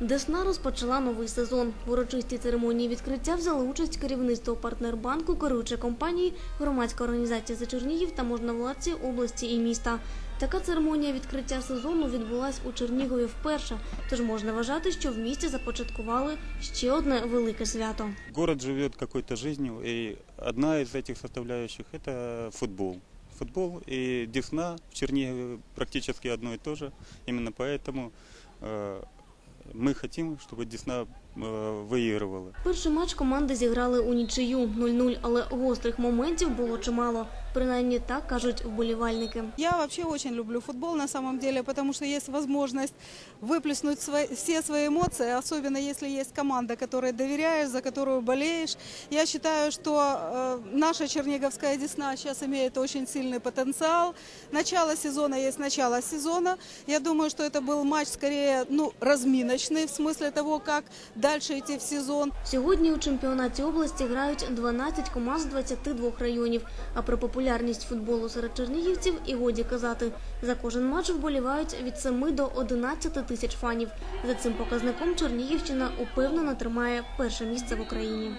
Десна розпочала новий сезон. В урочистій церемонії відкриття взяли участь керівництво партнербанку, керуючі компанії, громадська організація за Чернігів та можновладці області і міста. Така церемонія відкриття сезону відбулась у Чернігові вперше, тож можна вважати, що в місті започаткували ще одне велике свято. Город живет какой-то жизнью, и одна из этих составляющих – это футбол. Футбол и Десна в Чернигове практически одно и то же. Именно поэтому э, мы хотим, чтобы Десна э, выигрывала. Перший матч команди зіграли у нічию 0-0, але гострих моментів було чимало. Принаймні так кажуть вболівальники. Я вообще очень люблю футбол на самом деле, потому что есть возможность выплеснуть свои, все свои эмоции, особенно если есть команда, которой доверяешь, за которую болеешь. Я считаю, что э, наша Черниговская Десна сейчас имеет очень сильный потенциал. Начало сезона есть начало сезона. Я думаю, что это был матч скорее ну, разминочный, в смысле того, как дальше идти в сезон. Сьогодні у чемпіонаті області грають 12 команд з 22 районів. А про популярність футболу серед чернігівців і годі казати. За кожен матч вболівають від 7 до 11 тисяч фанів. За цим показником Чернігівщина упевнено тримає перше місце в Україні.